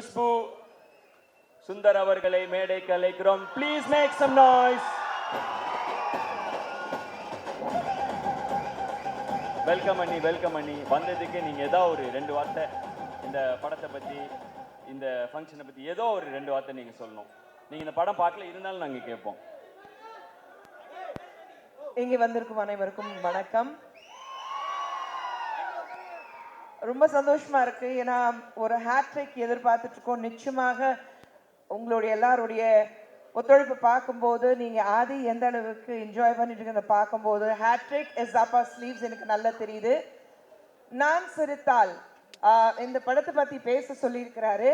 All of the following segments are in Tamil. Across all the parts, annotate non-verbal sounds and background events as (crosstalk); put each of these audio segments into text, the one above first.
குஷ்பு சுந்தர் அவர்களை மேடைக்கு அழைக்கிறோம். Please make some noise welcome அண்ணி வெல்கம் அண்ணி வந்ததுக்கு நீங்க ஏதோ ஒரு ரெண்டு வார்த்தை இந்த படத்தை பத்தி இந்த ஃபங்க்ஷனை பத்தி ஏதோ ஒரு ரெண்டு வார்த்தை நீங்க சொல்லணும். நீங்க இந்த படம் பார்க்கல இருந்தாலும் நாங்க கேட்போம். இங்கே வந்திருக்கும் அனைவருக்கும் வணக்கம். ரொம்ப சந்தோஷமா இருக்கு. ஏன்னா ஒரு ஹேட்ரிக் எதிர்பார்த்துட்டு இருக்கோம் நிச்சயமாக உங்களுடைய எல்லாருடைய ஒத்துழைப்பு பார்க்கும்போது நீங்க ஆதி எந்த அளவுக்கு என்ஜாய் பண்ணிட்டு இருக்கிறத பார்க்கும்போது ஹேட்ரிக் இஸ் அப்பா ஸ்லீவ்ஸ் எனக்கு நல்லா தெரியுது. நான் சிரித்தால் இந்த படத்தை பத்தி பேச சொல்லியிருக்கிறாரு.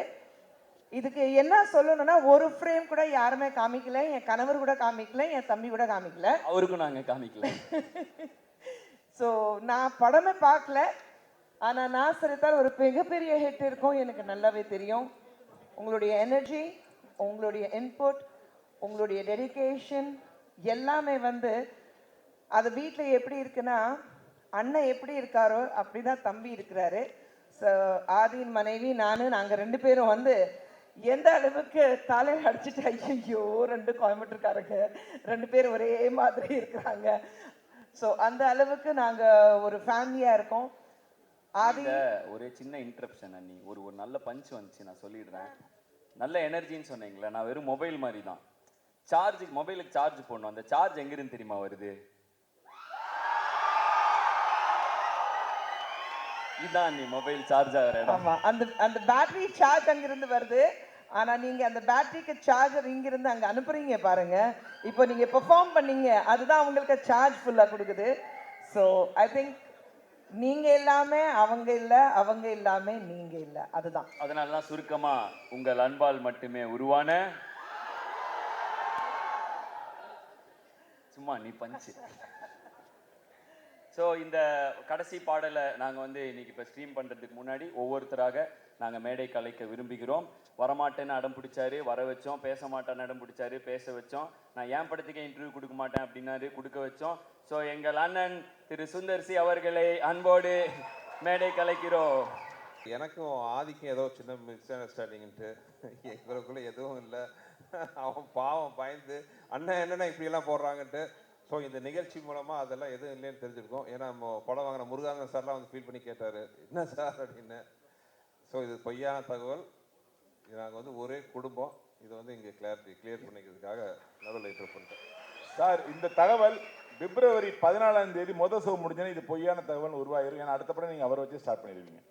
இதுக்கு என்ன சொல்லணும்னா ஒரு ஃப்ரேம் கூட யாருமே காமிக்கல என் கணவர் கூட காமிக்கல என் தம்பி கூட காமிக்கல. அவருக்கும் நாங்க காமிக்கல. (laughs) ஸோ நான் படமே பார்க்கல. ஆனால் நான் சிரித்தால் ஒரு மிகப்பெரிய ஹிட் இருக்கும். எனக்கு நல்லாவே தெரியும். உங்களுடைய எனர்ஜி உங்களுடைய இன்புட் உங்களுடைய டெடிகேஷன் எல்லாமே வந்து அது வீட்டில் எப்படி இருக்குன்னா அண்ணன் எப்படி இருக்காரோ அப்படி தான் தம்பி இருக்கிறாரு. ஸோ ஆதியின் மனைவி நான் நாங்கள் ரெண்டு பேரும் வந்து எந்த அளவுக்கு தலையில் அடிச்சுட்டு ஐயோ ரெண்டு கோயம்புத்தூர்காரங்க ரெண்டு பேரும் ஒரே மாதிரி இருக்கிறாங்க. ஸோ அந்த அளவுக்கு நாங்கள் ஒரு ஃபேமிலியாக இருக்கோம். இந்த ஒரு சின்ன இன்டரப்ஷன் அண்ணி. ஒரு ஒரு நல்ல பஞ்ச் வந்துச்சு நான் சொல்லிடுறேன். நல்ல எனர்ஜின்னு சொன்னீங்களே நான் வெறும் மொபைல் மாதிரி தான் சார்ஜுக்கு மொபைலுக்கு சார்ஜ் போடணும். அந்த சார்ஜ் எங்கிருந்து தெரியுமா வருது? இதான் நீ மொபைல் சார்ஜ் ஆகிற இடம். அந்த அந்த பேட்டரி சார்ஜ் அங்கிருந்து வருது. ஆனா நீங்க அந்த பேட்டரிக்கு சார்ஜர் இங்கிருந்து அங்க அனுப்புறீங்க பாருங்க. இப்போ நீங்க பெர்ஃபார்ம் பண்ணீங்க அதுதான் உங்களுக்கு சார்ஜ் ஃபுல்லா கொடுக்குது. ஸோ ஐ திங்க் நீங்க எல்லாமே அவங்க இல்ல அவங்க எல்லாமே நீங்க இல்ல. அதுதான். அதனால தான் சுருக்கமா உங்கள் அன்பால் மட்டுமே உருவான சும்மா நீ பஞ்சு. ஸோ இந்த கடைசி பாடலை நாங்கள் வந்து இன்னைக்கு இப்போ ஸ்ட்ரீம் பண்ணுறதுக்கு முன்னாடி ஒவ்வொருத்தராக நாங்கள் மேடை கலைக்க விரும்புகிறோம். வரமாட்டேன்னு அடம் பிடிச்சாரு வர வச்சோம். பேச மாட்டேன்னு அடம் பிடிச்சாரு பேச வச்சோம். நான் ஏன் படத்துக்கே இன்டர்வியூ கொடுக்க மாட்டேன் அப்படின்னாரு கொடுக்க வச்சோம். ஸோ எங்கள் அண்ணன் திரு சுந்தர்சி அவர்களை அன்போடு மேடை கலைக்கிறோம். எனக்கும் ஆதிக்கும் ஏதோ சின்ன மிஸ் அண்டர்ஸ்டாண்டிங்ன்ட்டு இவருக்குள்ளே எதுவும் இல்லை. அவன் பாவம் பயந்து அண்ணன் என்னென்ன இப்படியெல்லாம் போடுறாங்கன்ட்டு. ஸோ இந்த நிகழ்ச்சி மூலமாக அதெல்லாம் எதுவும் இல்லைன்னு தெரிஞ்சிருக்கோம் ஏன்னா நம்ம படம் வாங்கின முருகானந்தன் சார்லாம் வந்து ஃபீல் பண்ணி கேட்டார். என்ன சார் அப்படின்னு. ஸோ இது பொய்யான தகவல். நாங்கள் வந்து ஒரே குடும்பம். இதை வந்து இங்கே கிளாரிட்டி கிளியர் பண்ணிக்கிறதுக்காக நடுவில் இன்டர் பண்ணிட்டேன் சார் இந்த தகவல் பிப்ரவரி பதினாலாம் தேதி மொதல் ஷோ முடிஞ்சோன்னா இது பொய்யான தகவல் உருவாயிரும். ஏன்னா அடுத்த படம் நீங்கள் அவரை வச்சு ஸ்டார்ட் பண்ணிடுவீங்க.